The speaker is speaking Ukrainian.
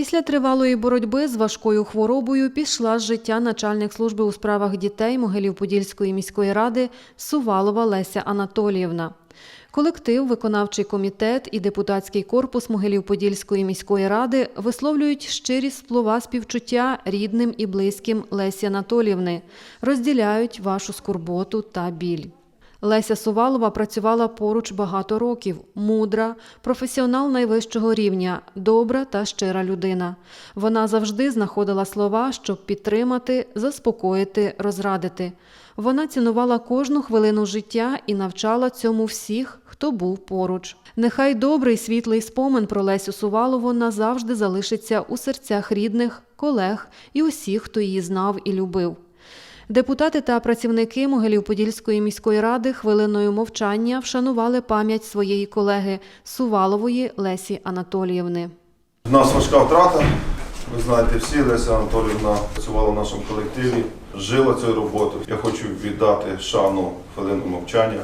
Після тривалої боротьби з важкою хворобою пішла з життя начальник служби у справах дітей Могилів-Подільської міської ради Сувалова Леся Анатоліївна. Колектив, виконавчий комітет і депутатський корпус Могилів-Подільської міської ради висловлюють щирі слова співчуття рідним і близьким Лесі Анатоліївни, розділяють вашу скорботу та біль. Леся Сувалова працювала поруч багато років, мудра, професіонал найвищого рівня, добра та щира людина. Вона завжди знаходила слова, щоб підтримати, заспокоїти, розрадити. Вона цінувала кожну хвилину життя і навчала цьому всіх, хто був поруч. Нехай добрий світлий спомин про Лесю Сувалову назавжди залишиться у серцях рідних, колег і усіх, хто її знав і любив. Депутати та працівники Могилів-Подільської міської ради хвилиною мовчання вшанували пам'ять своєї колеги Сувалової Лесі Анатоліївни. У нас важка втрата. Ви знаєте всі, Леся Анатоліївна працювала в нашому колективі, жила цією роботою. Я хочу віддати шану хвилину мовчання